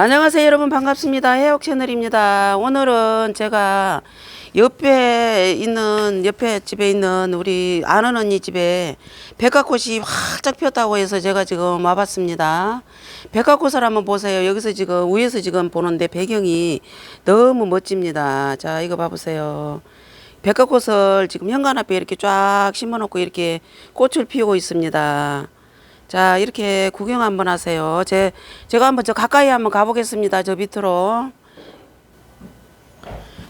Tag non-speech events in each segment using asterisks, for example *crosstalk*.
안녕하세요 여러분. 반갑습니다. 해옥 채널입니다. 오늘은 제가 옆에 있는 옆에 집에 있는 우리 아는 언니 집에 백화꽃이 활짝 폈다고 해서 제가 지금 와봤습니다. 백화꽃을 한번 보세요. 여기서 지금 위에서 지금 보는데 배경이 너무 멋집니다. 자 이거 봐보세요. 백화꽃을 지금 현관 앞에 이렇게 쫙 심어놓고 이렇게 꽃을 피우고 있습니다 자 이렇게 구경 한번 하세요. 제 제가 한번 저 가까이 한번 가보겠습니다. 저 밑으로.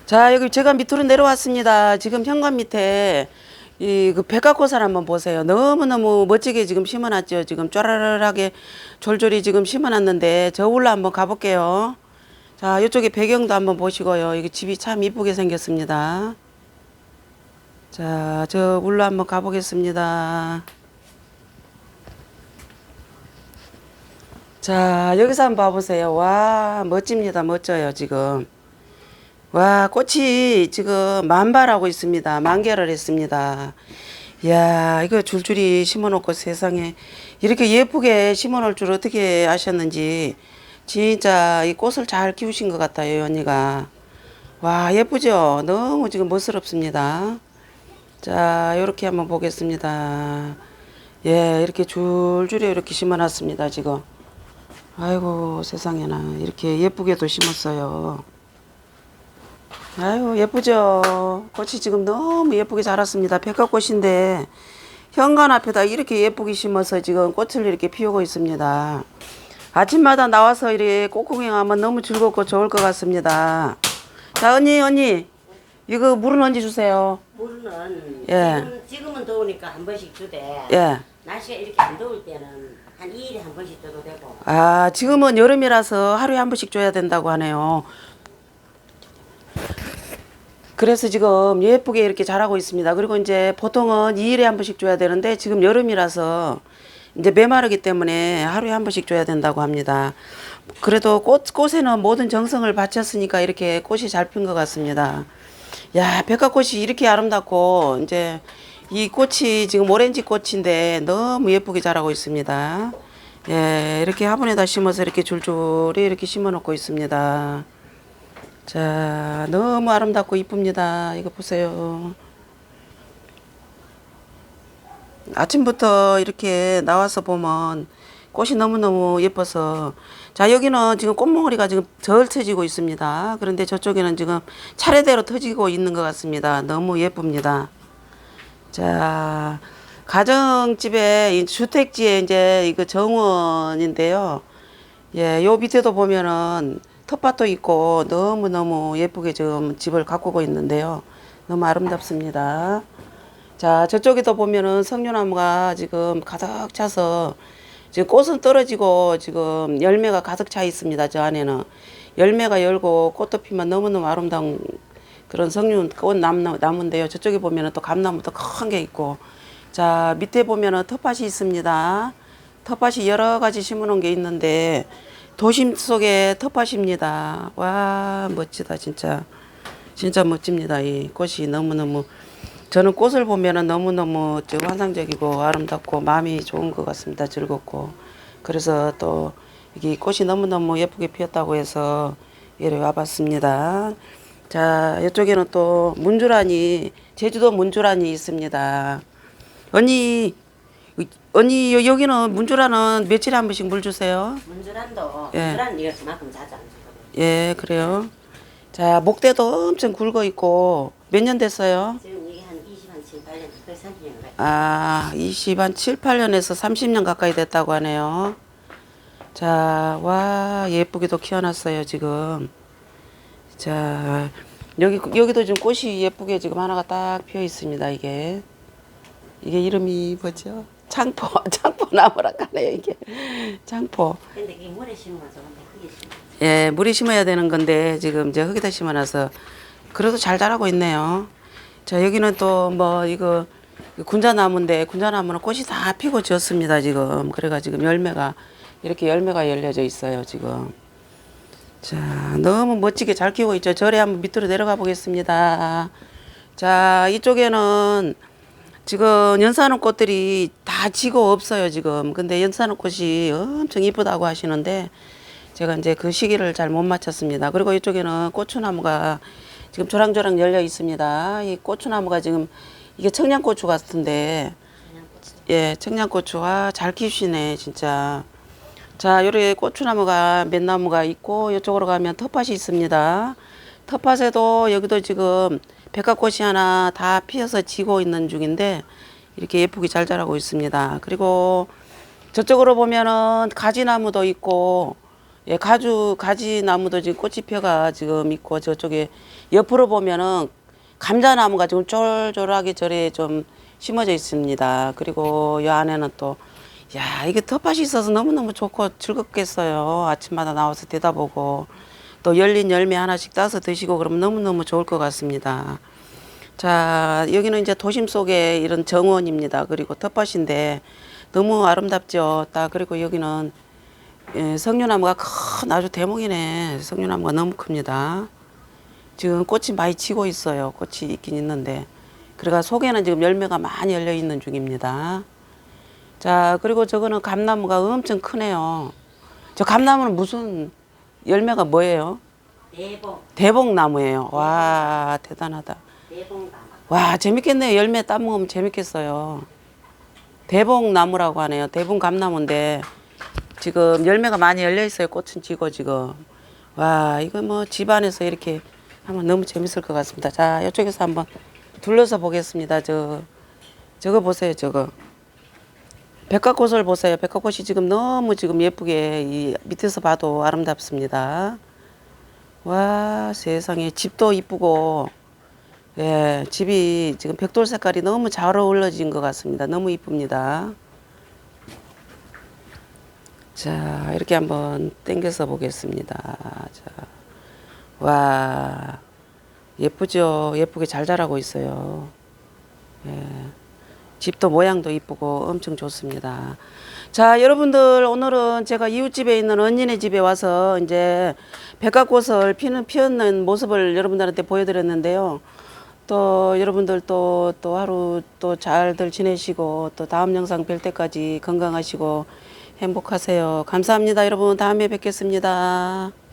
자 여기 제가 밑으로 내려왔습니다. 지금 현관 밑에 이 그 백화꽃을 한번 보세요. 너무 너무 멋지게 지금 심어놨죠. 지금 쫘라라하게 졸졸이 지금 심어놨는데 저 올라 한번 가볼게요. 자 이쪽에 배경도 한번 보시고요. 여기 집이 참 이쁘게 생겼습니다. 자 저 올라 한번 가보겠습니다. 자, 여기서 한번 봐보세요. 와, 멋집니다. 멋져요, 지금. 와, 꽃이 지금 만발하고 있습니다. 만개를 했습니다. 이야, 이거 줄줄이 심어놓고 세상에 이렇게 예쁘게 심어놓을 줄 어떻게 아셨는지 진짜 이 꽃을 잘 키우신 것 같아요, 언니가. 와, 예쁘죠? 너무 지금 멋스럽습니다. 자, 이렇게 한번 보겠습니다. 예, 이렇게 줄줄이 이렇게 심어놨습니다, 지금. 아이고 세상에나 이렇게 예쁘게도 심었어요. 아이고 예쁘죠. 꽃이 지금 너무 예쁘게 자랐습니다. 백화꽃인데 현관 앞에다 이렇게 예쁘게 심어서 지금 꽃을 이렇게 피우고 있습니다. 아침마다 나와서 이렇게 꽃 구경하면 너무 즐겁고 좋을 것 같습니다. 자 언니 언니 이거 물은 언제 주세요? 물은 예. 지금, 지금은 더우니까 한 번씩 주되 예. 날씨가 이렇게 안 더울 때는 한 2일에 한 번씩 줘도 되고 아 지금은 여름이라서 하루에 한 번씩 줘야 된다고 하네요. 그래서 지금 예쁘게 이렇게 자라고 있습니다. 그리고 이제 보통은 2일에 한 번씩 줘야 되는데 지금 여름이라서 이제 메마르기 때문에 하루에 한 번씩 줘야 된다고 합니다. 그래도 꽃, 꽃에는 모든 정성을 바쳤으니까 이렇게 꽃이 잘 핀 것 같습니다. 야, 백화꽃이 이렇게 아름답고 이제 이 꽃이 지금 오렌지 꽃인데 너무 예쁘게 자라고 있습니다. 예, 이렇게 화분에다 심어서 이렇게 줄줄이 이렇게 심어 놓고 있습니다. 자, 너무 아름답고 이쁩니다. 이거 보세요. 아침부터 이렇게 나와서 보면 꽃이 너무너무 예뻐서 자 여기는 지금 꽃몽오리가 지금 덜 터지고 있습니다. 그런데 저쪽에는 지금 차례대로 터지고 있는 것 같습니다. 너무 예쁩니다. 자 가정집에 이 주택지에 이제 이거 정원인데요. 예, 요 밑에도 보면은 텃밭도 있고 너무 너무 예쁘게 지금 집을 가꾸고 있는데요. 너무 아름답습니다. 자, 저쪽에도 보면은 석류나무가 지금 가득 차서 지금 꽃은 떨어지고 지금 열매가 가득 차 있습니다. 저 안에는 열매가 열고 꽃도 피면 너무너무 아름다운 그런 석류 꽃나무 나무인데요. 저쪽에 보면은 또 감나무도 큰 게 있고 자 밑에 보면은 텃밭이 있습니다. 텃밭이 여러 가지 심어놓은 게 있는데 도심 속의 텃밭입니다. 와 멋지다 진짜 진짜 멋집니다. 이 꽃이 너무너무 저는 꽃을 보면은 너무너무 저 환상적이고 아름답고 마음이 좋은 것 같습니다. 즐겁고. 그래서 또 여기 꽃이 너무너무 예쁘게 피었다고 해서 이리 와봤습니다. 자, 이쪽에는 또 문주란이, 제주도 문주란이 있습니다. 언니, 언니, 여- 여기는 문주란은 며칠에 한 번씩 물 주세요? 문주란도 예. 문주란 이거 그만큼 자주 안 주거든 예, 그래요. 자, 목대도 엄청 굵어 있고, 몇 년 됐어요? 지금 이게 한 20, 한 7, 8년 거의 30년 가까이 아, 20, 한 7, 8년에서 30년 가까이 됐다고 하네요. 자, 와, 예쁘게도 키워놨어요, 지금. 자, 여기, 여기도 지금 꽃이 예쁘게 지금 하나가 딱 피어 있습니다, 이게. 이게 이름이 뭐죠? 창포, *laughs* 창포 나무라 하네요, 이게. 창포. 근데 이게 물에 심으면 더 크게 심어 예, 물이 심어야 되는 건데 지금 이제 흙에다 심어놔서 그래도 잘 자라고 있네요. 자 여기는 또 뭐 이거 군자나무인데 군자나무는 꽃이 다 피고 지었습니다 지금. 그래가 지금 열매가 이렇게 열매가 열려져 있어요 지금. 자 너무 멋지게 잘 키우고 있죠. 절에 한번 밑으로 내려가 보겠습니다. 자 이쪽에는 지금 연사는 꽃들이 다 지고 없어요 지금. 근데 연사는 꽃이 엄청 이쁘다고 하시는데 제가 이제 그 시기를 잘 못 맞췄습니다. 그리고 이쪽에는 고추나무가 지금 조랑조랑 열려 있습니다. 이 고추나무가 지금 이게 청양고추 같은데 예, 청양고추가 잘 키우시네, 진짜. 자, 요리 고추나무가 몇 나무가 있고 이쪽으로 가면 텃밭이 있습니다. 텃밭에도 여기도 지금 백합꽃이 하나 다 피어서 지고 있는 중인데 이렇게 예쁘게 잘 자라고 있습니다. 그리고 저쪽으로 보면은 가지나무도 있고 예, 가주 가지나무도 지금 꽃이 펴가 지금 있고 저쪽에 옆으로 보면은 감자나무가 지금 쫄쫄하게 저래 좀 심어져 있습니다. 그리고 이 안에는 또 야, 이게 텃밭이 있어서 너무너무 좋고 즐겁겠어요. 아침마다 나와서 대다보고 또 열린 열매 하나씩 따서 드시고 그러면 너무너무 좋을 것 같습니다. 자, 여기는 이제 도심 속에 이런 정원입니다. 그리고 텃밭인데 너무 아름답죠. 딱 그리고 여기는 예, 석류나무가 큰 아주 대목이네. 석류나무가 너무 큽니다. 지금 꽃이 많이 지고 있어요. 꽃이 있긴 있는데. 그래가 속에는 지금 열매가 많이 열려 있는 중입니다. 자, 그리고 저거는 감나무가 엄청 크네요. 저 감나무는 무슨 열매가 뭐예요? 대봉, 대복나무예요. 와, 대단하다. 대봉 담아. 와, 재밌겠네요. 열매 따먹으면 재밌겠어요. 대복나무라고 하네요. 대봉 감나무인데 지금 열매가 많이 열려 있어요. 꽃은 지고 지금. 와, 이거 뭐 집안에서 이렇게 하면 너무 재밌을 것 같습니다. 자, 이쪽에서 한번 둘러서 보겠습니다. 저 저거 보세요. 저거. 백합꽃을 보세요. 백합꽃이 지금 너무 지금 예쁘게 이 밑에서 봐도 아름답습니다. 와, 세상에 집도 이쁘고 예, 집이 지금 벽돌 색깔이 너무 잘 어울려진 것 같습니다. 너무 이쁩니다. 자, 이렇게 한번 당겨서 보겠습니다. 자, 와, 예쁘죠? 예쁘게 잘 자라고 있어요. 예, 집도 모양도 이쁘고 엄청 좋습니다. 자, 여러분들 오늘은 제가 이웃집에 있는 언니네 집에 와서 이제 백합꽃을 피는 피었는 모습을 여러분들한테 보여드렸는데요. 또 여러분들 또, 또 하루 또 잘들 지내시고 또 다음 영상 뵐 때까지 건강하시고 행복하세요. 감사합니다. 여러분 다음에 뵙겠습니다.